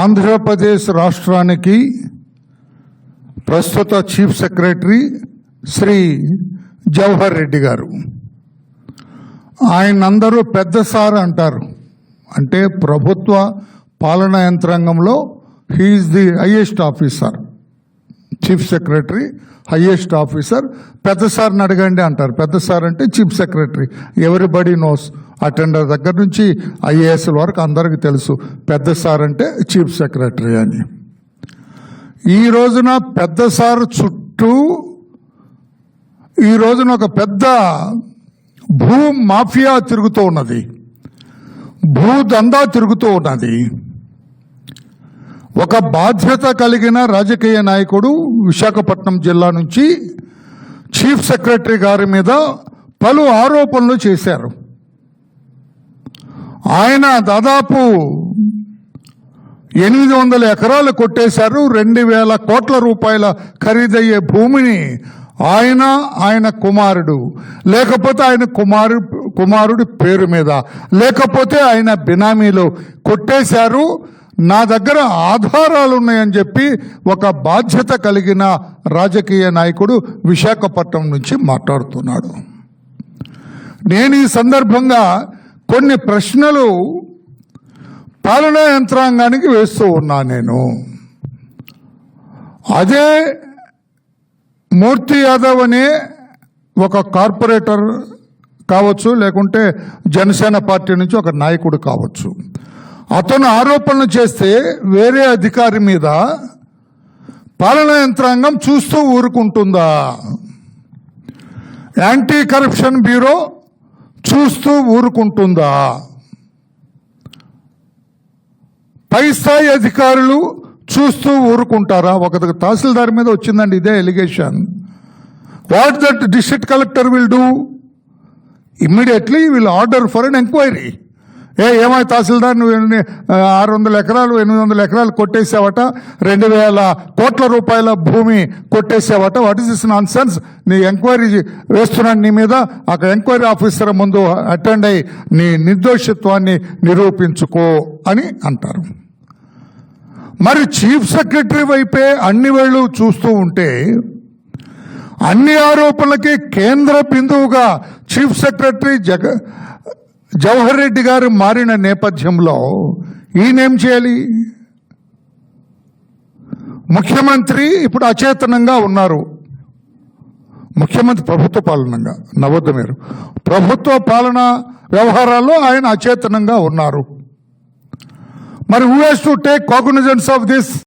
ఆంధ్రప్రదేశ్ రాష్ట్రానికి ప్రస్తుత chief secretary Shri Jawahar Reddy గారు. ఆయన అందరూ పెద్ద సార్ అంటారు. అంటే ప్రభుత్వ పాలనా యంత్రాంగంలో he is the highest officer. Chief secretary highest officer. పెద్ద సార్ని అడగండి అంటారు. పెద్ద సార్ అంటే chief secretary. Everybody knows attender దగ్గర నుంచి ఐఏఎస్ల వరకు అందరికీ తెలుసు. పెద్ద సార్ అంటే చీఫ్ సెక్రటరీ అని. ఈ రోజున పెద్ద సార్ చుట్టూ ఈ రోజున ఒక పెద్ద భూ మాఫియా తిరుగుతూ ఉన్నది. భూ దందా తిరుగుతూ ఉన్నది. ఒక బాధ్యత కలిగిన రాజకీయ నాయకుడు విశాఖపట్నం జిల్లా నుంచి చీఫ్ సెక్రటరీ గారి మీద పలు ఆరోపణలు చేశారు. ఆయన దాదాపు ఎనిమిది వందల ఎకరాలు కొట్టేశారు రెండు వేల కోట్ల రూపాయల ఖరీదయ్యే భూమిని ఆయన ఆయన కుమారుడు. లేకపోతే ఆయన కుమారు కుమారుడి పేరు మీద. లేకపోతే ఆయన బినామీలో కొట్టేశారు. నా దగ్గర ఆధారాలు ఉన్నాయని చెప్పి ఒక బాధ్యత కలిగిన రాజకీయ నాయకుడు విశాఖపట్నం నుంచి మాట్లాడుతున్నాడు. నేను ఈ సందర్భంగా కొన్ని ప్రశ్నలు పాలనా యంత్రాంగానికి వేస్తూ ఉన్నా నేను. అదే మూర్తి యాదవ్ అనే ఒక కార్పొరేటర్ కావచ్చు లేకుంటే జనసేన పార్టీ నుంచి ఒక నాయకుడు కావచ్చు. అతను ఆరోపణలు చేస్తే వేరే అధికారి మీద పాలనా యంత్రాంగం చూస్తూ ఊరుకుంటుందా? యాంటీ కరప్షన్ బ్యూరో చూస్తూ ఊరుకుంటుందా? పై స్థాయి అధికారులు చూస్తూ ఊరుకుంటారా? ఒక తహసీల్దార్ మీద వచ్చిందండి ఇదే allegation what that district collector will do immediately will order for an enquiry ఏ ఏమై తహసీల్దార్ నువ్వు ఆరు వందల ఎకరాలు ఎనిమిది వందల ఎకరాలు కొట్టేసావట రెండు వేల కోట్ల రూపాయల భూమి కొట్టేసావట. What is this nonsense నీ ఎంక్వైరీ వేస్తున్నాను నీ మీద అక్కడ ఎంక్వైరీ ఆఫీసర్ ముందు అటెండ్ అయ్యి నీ నిర్దోషిత్వాన్ని నిరూపించుకో అని అంటారు. మరి చీఫ్ సెక్రటరీ వైపే అన్ని వేళ్ళు చూస్తూ ఉంటే అన్ని ఆరోపణలకి కేంద్ర బిందువుగా చీఫ్ సెక్రటరీ జగ జవహర్ రెడ్డి గారు మారిన నేపథ్యంలో ఈయనేం చేయాలి? ముఖ్యమంత్రి ఇప్పుడు అచేతనంగా ఉన్నారు. ముఖ్యమంత్రి ప్రభుత్వ పాలనంగా నవ్వద్దు మీరు. ప్రభుత్వ పాలన వ్యవహారాల్లో ఆయన అచేతనంగా ఉన్నారు. మరి who has to take cognizance of this